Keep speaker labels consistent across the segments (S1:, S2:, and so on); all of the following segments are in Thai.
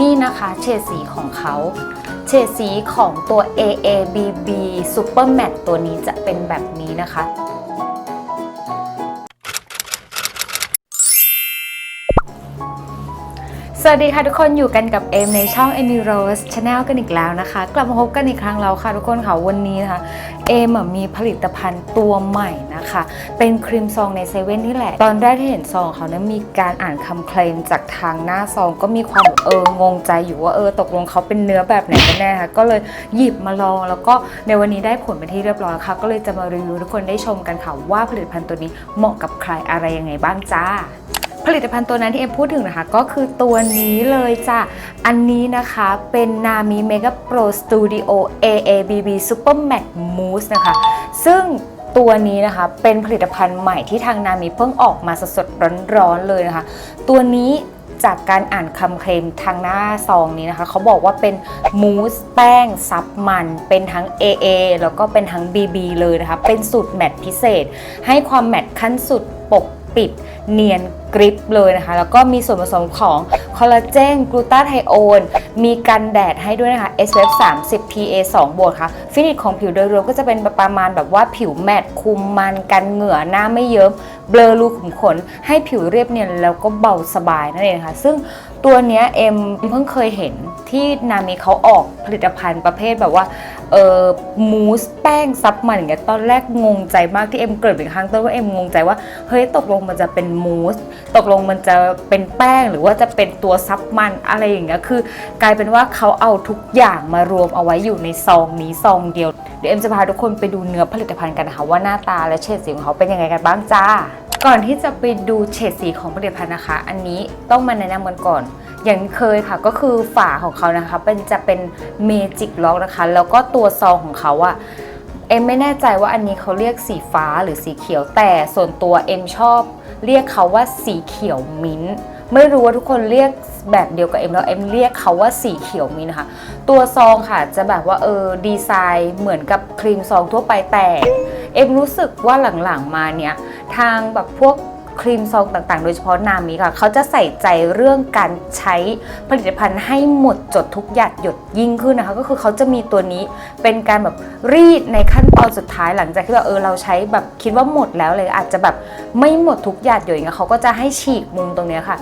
S1: นี่นะคะเฉดสีของเขาเฉดสีของตัว AABB Super Matte ตัวนี้จะเป็นแบบนี้นะคะ สวัสดีค่ะทุกคนอยู่กันกับเอมในช่อง a m y Rose Channel กันอีกแล้วนะคะ กลับมาพบกันอีกครั้งแล้วค่ะทุกคนค่ะวันนี้นะคะเอมมีผลิตภัณฑ์ตัวใหม่นะคะ เป็นครีมซองในเซเว่นนี่แหละ ตอนแรกที่เห็นซองเขานี่ยมีการอ่านคำเคลมจากทางหน้าซองก็มีความเอองงใจอยู่ว่าเออตกลงเขาเป็นเนื้อแบบไหนกันแน่ค่ะก็เลยหยิบมาลองแล้วก็ในวันนี้ได้ผลเป็นที่เรียบร้อยค่ะก็เลยจะมารีวิวทุกคนได้ชมกันค่ะว่าผลิตภัณฑ์ตัวนี้เหมาะกับใครอะไรยังไงบ้างจ้า ผลิตภัณฑ์ตัวนั้นที่เอ็มพูดถึงนะคะ ก็คือตัวนี้เลยจ้ะ อันนี้นะคะเป็นนามิ Mega Pro Studio AABB Super Matte Mousse นะคะ ซึ่งตัวนี้นะคะเป็นผลิตภัณฑ์ใหม่ที่ทางนามิเพิ่งออกมาสดๆร้อนๆเลยนะคะ ตัวนี้จากการอ่านคำเคลมทางหน้าซองนี้นะคะ เขาบอกว่าเป็นมูสแป้งซับมัน เป็นทั้ง AA แล้วก็เป็นทั้ง BB เลยนะคะ เป็นสูตรแมตพิเศษ ให้ความแมตขั้นสุดปก ปิดเนียนกริปเลยนะคะ แล้วก็มีส่วนผสมของคอลลาเจนกลูตาไทโอนมีกันแดดให้ด้วยนะคะ SPF 30 PA 2 บวกค่ะ ฟินิชของผิวโดยรวมก็จะเป็นประมาณแบบว่าผิวแมตต์คุมมันกันเหงื่อหน้าไม่เยิ้มเบลอรูขุมขน ให้ผิวเรียบเนียนแล้วก็เบาสบายนั่นเองค่ะ ซึ่งตัวเนี้ยเอ็มเพิ่งเคยเห็นที่นามิเขาออกผลิตภัณฑ์ประเภทแบบว่าเออมูสแป้งซับมันอย่างเงี้ยตอนแรกงงใจมากที่เอ็มเกิดเป็นครั้งต้นว่าเอ็มงงใจว่าเฮ้ยตกลงมันจะเป็นมูสตกลงมันจะเป็นแป้งหรือว่าจะเป็นตัวซับมันอะไรอย่างเงี้ยคือกลายเป็นว่าเขาเอาทุกอย่างมารวมเอาไว้อยู่ในซองนี้ซองเดียวเดี๋ยวเอ็มจะพาทุกคนไปดูเนื้อผลิตภัณฑ์กันนะคะว่าหน้าตาและเฉดสีของเขาเป็นยังไงกันบ้างจ้า ก่อนที่จะไปดูเฉดสีของผลิตภัณฑ์นะคะ อันนี้ต้องมาแนะนำกันก่อน อย่างเคยค่ะก็คือฝาของเขานะคะเป็นจะเป็นเมจิกล็อกนะคะ แล้วก็ตัวซองของเขาอะเอ็มไม่แน่ใจว่าอันนี้เขาเรียกสีฟ้าหรือสีเขียวแต่ส่วนตัวเอ็มชอบ เรียกเขาว่าสีเขียวมิ้นท์ไม่รู้ว่าทุกคนเรียกแบบเดียวกับเอ็มแล้วเอ็มเรียกเขาว่าสีเขียวมิ้นท์นะคะ ตัวซองค่ะจะแบบว่าเออดีไซน์เหมือนกับครีมซองทั่วไปแต่เอ็มรู้สึกว่าหลังๆมาเนี่ยทางแบบพวก ครีมซองต่างๆ โดยเฉพาะนามิค่ะ เขาจะใส่ใจเรื่องการใช้ผลิตภัณฑ์ให้หมดจดทุกหยาดหยดยิ่งขึ้นนะคะ ก็คือเขาจะมีตัวนี้เป็นการแบบรีดในขั้นตอนสุดท้ายหลังจากที่แบบเออเราใช้แบบคิดว่าหมดแล้วเลยอาจจะแบบไม่หมดทุกหยาดหยดอย่างเงี้ยเขาก็จะให้ฉีกมุมตรงเนี้ยค่ะ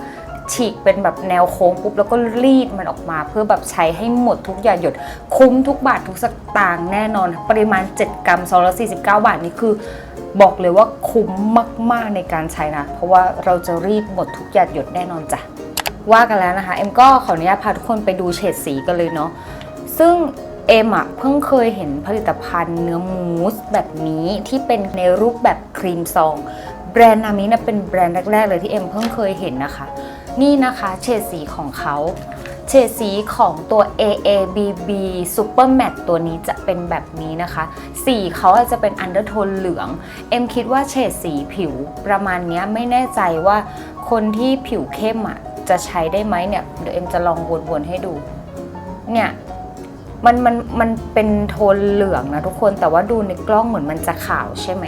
S1: ฉีกเป็นแบบแนวโค้งปุ๊บแล้วก็รีดมันออกมา เพื่อแบบใช้ให้หมดทุกหยาดหยด คุ้มทุกบาททุกสตางค์แน่นอน ปริมาณ 7 กรัม249 บาทนี่คือ บอกเลยว่าคุ้มมากๆในการใช้นะ เพราะว่าเราจะรีดหมดทุกหยาดหยดแน่นอนจ้ะ ว่ากันแล้วนะคะ เอ็มก็ขออนุญาตพาทุกคนไปดูเฉดสีกันเลยเนาะ ซึ่งเอ็มอะเพิ่งเคยเห็นผลิตภัณฑ์เนื้อมูสแบบนี้ที่เป็นในรูปแบบครีมซอง แบรนด์นามินะเป็นแบรนด์แรกๆเลยที่เอ็มเพิ่งเคยเห็นนะคะ นี่นะคะเฉดสีของเขา เฉดสีของตัว AABB Super Matte ตัวนี้จะเป็นแบบนี้นะคะ สีเขาอาจจะเป็นอันเดอร์โทนเหลือง เอ็มคิดว่าเฉดสีผิวประมาณนี้ไม่แน่ใจว่าคนที่ผิวเข้มอะจะใช้ได้ไหมเนี่ยเดี๋ยวเอ็มจะลองวนๆให้ดู เนี่ยมันมันมันเป็นโทนเหลืองนะทุกคนแต่ว่าดูในกล้องเหมือนมันจะขาวใช่ไหม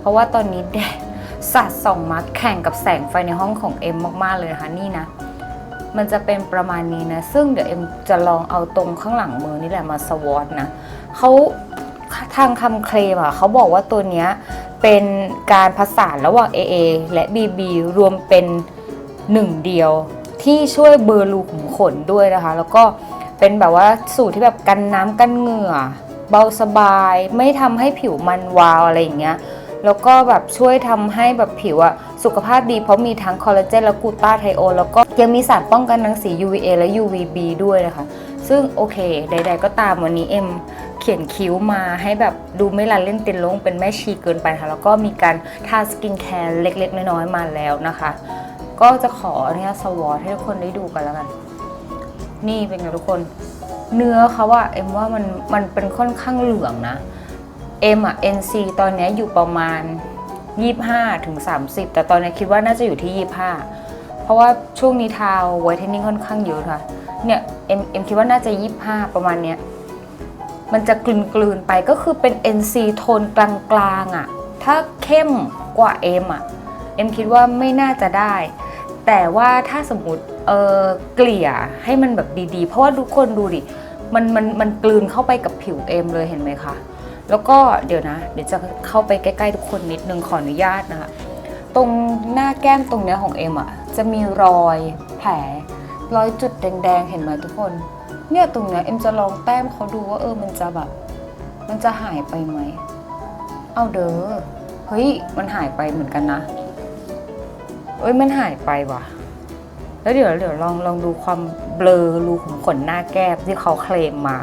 S1: เพราะว่าตอนนี้แดดสาดส่องมาแข่งกับแสงไฟในห้องของเอ็มมากๆเลยนะคะนี่นะ มันจะเป็นประมาณนี้นะ ซึ่งเดี๋ยวเอ็มจะลองเอาตรงข้างหลังมือนี่แหละมาสวอตนะเขาทางคำเคลมอะเขาบอกว่าตัวเนี้ยเป็นการผสานระหว่าง AA และ BB รวมเป็นหนึ่งเดียวที่ช่วยเบลอร์รูขุมขนด้วยนะคะ แล้วก็เป็นแบบว่าสูตรที่แบบกันน้ำกันเหงื่อ เบาสบาย ไม่ทำให้ผิวมันวาวอะไรอย่างเงี้ยแล้วก็แบบช่วยทำให้แบบผิวอะ สุขภาพดีเพราะมีทั้งคอลลาเจนและกูต้าไทโอแล้วก็ยังมีสารป้องกันรังสี UVA และ UVB ด้วยนะคะ ซึ่งโอเค ใด ๆ ก็ตามวันนี้เอ็มเขียนคิ้วมาให้แบบดูไม่ละเล่นต็นลงเป็นแม่ชีเกินไปค่ะ แล้วก็มีการทาสกินแคร์เล็ก ๆ น้อยๆมาแล้วนะคะ ก็จะขอเนี่ยสวอตให้ทุกคนได้ดูกันแล้วกัน นี่เป็นไงทุกคน เนื้อเขาอะเอ็มว่ามันมันเป็นค่อนข้างเหลืองนะเอ็มอะ NC ตอนนี้อยู่ประมาณ 25ถึง30 แต่ตอนนี้คิดว่าน่าจะอยู่ที่ 25 เพราะว่าช่วงนี้ทาวไวท์เทนนิ่งค่อนข้างเยอะค่ะ เนี่ยเอ็มเอ็มคิดว่าน่าจะ 25 ประมาณเนี้ย มันจะกลืนกลืนไปก็คือเป็น NC โทนกลางๆอะถ้าเข้มกว่าเอ็มอะเอ็มคิดว่าไม่น่าจะได้ แต่ว่าถ้าสมมติเออเกลี่ยให้มันแบบดีๆ เพราะว่าทุกคนดูดิ มันมันมันกลืนเข้าไปกับผิวเอ็มเลยเห็นไหมคะ แล้วก็เดี๋ยวนะ เดี๋ยวจะเข้าไปใกล้ๆทุกคนนิดนึงขออนุญาตนะคะ ตรงหน้าแก้มตรงเนี้ยของเอ็มอะจะมีรอยแผลรอยจุดแดงๆ เห็นไหมทุกคน เนี่ยตรงเนี้ยเอ็มจะลองแต้มเขาดูว่าเออมันจะแบบ มันจะหายไปไหม เอาเด้อ เฮ้ยมันหายไปเหมือนกันนะเอ้ยมันหายไปว่ะ แล้วเดี๋ยวเดี๋ยวลองลองดูความเบลอรูขุมขนหน้าแก้มที่เขาเคลมมา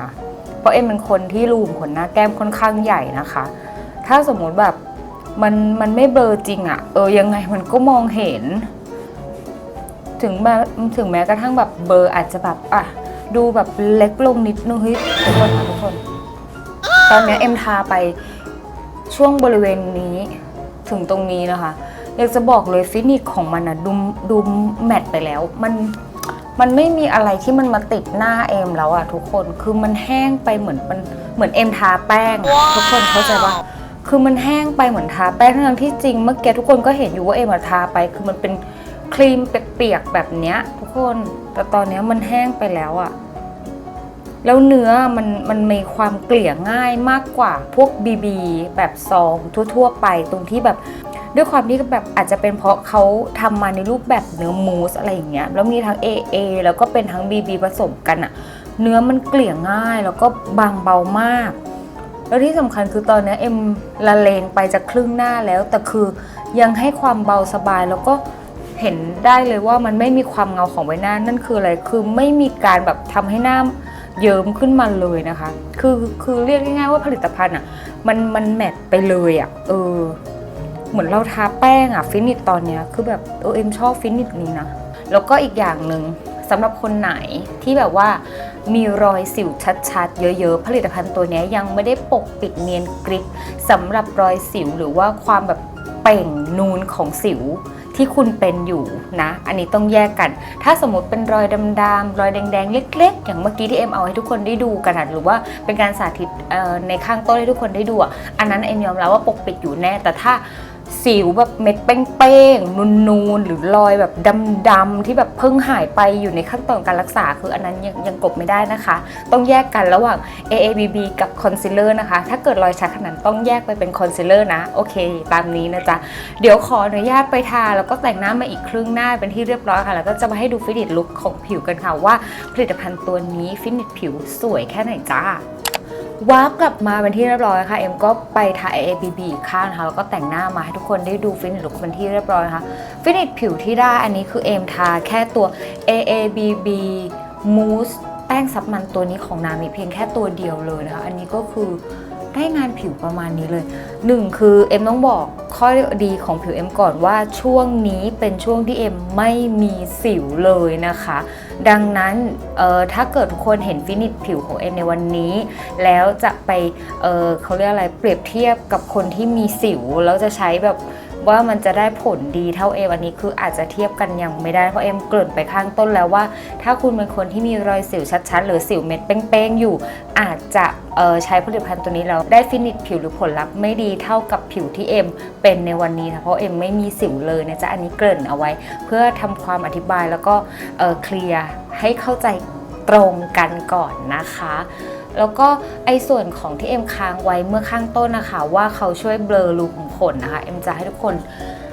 S1: เพราะเอ็มเป็นคนที่รูมขนหน้าแก้มค่อนข้างใหญ่นะคะ ถ้าสมมุติแบบมันมันไม่เบลอจริงอะเออยังไงมันก็มองเห็น ถึงแม้ถึงแม้กระทั่งแบบเบลออาจจะแบบอะดูแบบเล็กลงนิดนึงเฮ้ยทุกคนทุกคน ตอนนี้เอ็มทาไปช่วงบริเวณนี้ถึงตรงนี้นะคะ อยากจะบอกเลยฟินิชของมันอะดูดูแมตต์ไปแล้ว มัน มันไม่มีอะไรที่มันมาติดหน้าเอ็มแล้วอะทุกคนคือมันแห้งไปเหมือนมันเหมือนเอ็มทาแป้งอะทุกคนเข้าใจปะคือมันแห้งไปเหมือนทาแป้งทั้งที่จริงเมื่อกี้ทุกคนก็เห็นอยู่ว่าเอ็มอะทาไป คือมันเป็นครีมเปียกๆแบบเนี้ย ทุกคนแต่ตอนเนี้ยมันแห้งไปแล้วอะแล้วเนื้อมันมันมีความเกลี่ยง่ายมากกว่าพวก BB แบบซองทั่ว ๆ ไปตรงที่แบบ ด้วยความที่แบบอาจจะเป็นเพราะเขาทำมาในรูปแบบเนื้อมูสอะไรอย่างเงี้ยแล้วมีทั้ง AA แล้วก็เป็นทั้ง BB ผสมกันอะเนื้อมันเกลี่ยง่ายแล้วก็บางเบามาก แล้วที่สำคัญคือตอนนี้เอ็มละเลงไปจะครึ่งหน้าแล้ว แต่คือยังให้ความเบาสบายแล้วก็เห็นได้เลยว่ามันไม่มีความเงาของใบหน้านั่นคืออะไรคือไม่มีการแบบทำให้หน้าเยิ้มขึ้นมาเลยนะคะ คือคือเรียกง่ายๆว่าผลิตภัณฑ์อะมันมันแมทไปเลยอะเออ เหมือนเราทาแป้งอะฟินิชตอนเนี้ยคือแบบเออเอ็มชอบฟินิชนี้นะ แล้วก็อีกอย่างหนึ่งสำหรับคนไหนที่แบบว่ามีรอยสิวชัดๆ เยอะๆ ผลิตภัณฑ์ตัวนี้ยังไม่ได้ปกปิดเนียนกริบสำหรับรอยสิวหรือว่าความแบบเป่งนูนของสิวที่คุณเป็นอยู่นะ อันนี้ต้องแยกกัน ถ้าสมมติเป็นรอยดำๆ รอยแดงๆ เล็ก ๆ อย่างเมื่อกี้ที่เอ็มเอาให้ทุกคนได้ดูกันหรือว่าเป็นการสาธิตในข้างต้นให้ทุกคนได้ดูอะอันนั้นเอ็มยอมรับว่าปกปิดอยู่แน่ แต่ถ้า สิวแบบเม็ดเป้งๆนูนๆหรือรอยแบบดำๆที่แบบเพิ่งหายไปอยู่ในขั้นตอนการรักษา คืออันนั้นยังยังกบไม่ได้นะคะ ต้องแยกกันระหว่าง AABB กับคอนซีลเลอร์นะคะ ถ้าเกิดรอยชัดขนาดนั้นต้องแยกไปเป็นคอนซีลเลอร์นะ โอเค ตามนี้นะจ๊ะ เดี๋ยวขออนุญาตไปทา แล้วก็แต่งหน้ามาอีกครึ่งหน้าเป็นที่เรียบร้อยค่ะ แล้วก็จะมาให้ดูฟินิชลุคของผิวกันค่ะว่าผลิตภัณฑ์ตัวนี้ฟินิชผิวสวยแค่ไหนจ้า ว้าร์ปกลับมาเป็นที่เรียบร้อยค่ะ เอ็มก็ไปทา AABB อีกข้างนะคะแล้วก็แต่งหน้ามาให้ทุกคนได้ดูฟินิชลุคเป็นที่เรียบร้อยค่ะฟินิชผิวที่ได้อันนี้คือเอ็มทาแค่ตัว AABB Mousse แป้งซับมันตัวนี้ของนามีเพียงแค่ตัวเดียวเลยนะคะ อันนี้ก็คือ ได้งานผิวประมาณนี้เลยหนึ่งคือเอ็มต้องบอกข้อดีของผิวเอ็มก่อนว่าช่วงนี้เป็นช่วงที่เอ็มไม่มีสิวเลยนะคะ ดังนั้นถ้าเกิดทุกคนเห็นฟินิชผิวของเอ็มในวันนี้ แล้วจะไปเเขาเรียกอะไรเปรียบเทียบกับคนที่มีสิวแล้วจะใช้แบบ ว่ามันจะได้ผลดีเท่าเอ็มอันนี้คืออาจจะเทียบกันยังไม่ได้เพราะเอ็มเกริ่นไปข้างต้นแล้วว่า ถ้าคุณเป็นคนที่มีรอยสิวชัดๆ หรือสิวเม็ดเป้งๆอยู่ อาจจะใช้ผลิตภัณฑ์ตัวนี้แล้วได้ฟินิชผิวหรือผลลัพธ์ไม่ดีเท่ากับผิวที่เอ็มเป็นในวันนี้นะเพราะเอ็มไม่มีสิวเลยนะจ๊ะอันนี้เกริ่นเอาไว้ เพื่อทำความอธิบายแล้วก็เอ่อเคลียร์ให้เข้าใจตรงกันก่อนนะคะแล้วก็ไอ้ส่วนของที่เอ็มค้างไว้เมื่อข้างต้นนะคะ ว่าเขาช่วยเบลอรูขุม นนะคะ เอ็มจะให้ทุกคน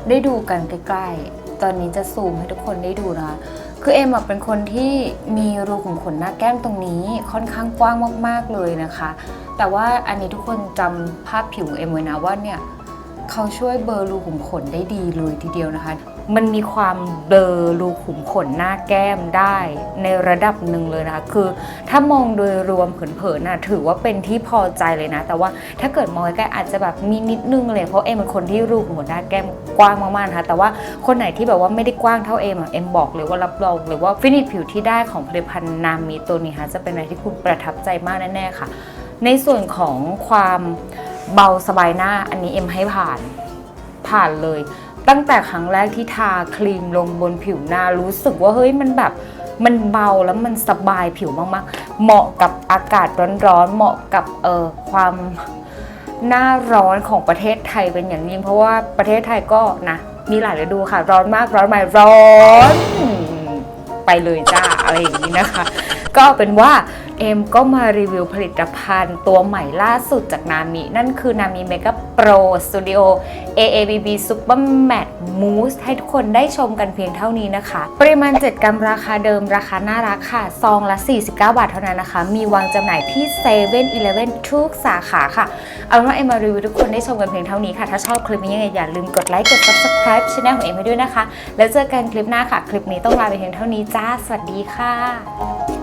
S1: ได้ดูกันใกล้ๆ ตอนนี้จะซูมให้ทุกคนได้ดูนะคะ คือเอ็มเป็นคนที่มีรูขุมขนหน้าแก้มตรงนี้ค่อนข้างกว้างมากๆเลยนะคะ แต่ว่าอันนี้ทุกคนจำภาพผิวเอ็มไว้นะว่าเนี่ย เขาช่วยเบลอรูขุมขนได้ดีเลยทีเดียวนะคะ มันมีความเบลอรูขุมขนหน้าแก้มได้ในระดับหนึ่งเลยนะคะคือถ้ามองโดยรวมเผินๆน่ะถือว่าเป็นที่พอใจเลยนะ แต่ว่าถ้าเกิดมองใกล้ๆอาจจะแบบมีนิดนึงเลยเพราะเอ็มเป็นคนที่รูขุมขนหน้าแก้มกว้างมากๆนะคะแต่ว่าคนไหนที่แบบว่าไม่ได้กว้างเท่าเอ็มอะเอ็มบอกเลยว่ารับรองเลยว่าฟินิชผิวที่ได้ของผลิตภัณฑ์นามิตัวนี้ค่ะจะเป็นอะไรที่คุณประทับใจมากแน่ๆค่ะ ในส่วนของความ เบาสบายหน้าอันนี้เอ็มให้ผ่าน ผ่านเลย ตั้งแต่ครั้งแรกที่ทาครีมลงบนผิวหน้ารู้สึกว่าเฮ้ยมันแบบมันเบาแล้วมันสบายผิวมากๆ เหมาะกับอากาศร้อนๆ เหมาะกับเอ่อความหน้าร้อนของประเทศไทยเป็นอย่างยิ่งเพราะว่าประเทศไทยก็นะ มีหลายฤดูค่ะ ร้อนมากร้อนใหม่ร้อน ไปเลยจ้าอะไรอย่างนี้นะคะ ก็เป็นว่า เอ็มก็มารีวิวผลิตภัณฑ์ตัวใหม่ล่าสุดจากนามิ นั่นคือนามิเมก p โปรสตูดิโอ AABB Super Matte Mousse ให้ทุกคนได้ชมกันเพียงเท่านี้นะคะ ปริมาณ 7 กรัมราคาเดิมราคาน่ารักค่ะ ซองละ 49 บาทเท่านั้นนะคะ มีวางจำหน่ายที่7 e เ e ่ e อทุกสาขาค่ะ เอาเป็นว่าเอ็มมารีวิวทุกคนได้ชมกันเพียงเท่านี้ค่ะ ถ้าชอบคลิปนี้ยังไงอย่าลืมกดไลค์กด subscribe ช่องของเอ็มให้ด้วยนะคะ แล้วเจอกันคลิปหน้าค่ะ คลิปนี้ต้องลาไปเพียงเท่านี้จ้า สวัสดีค่ะ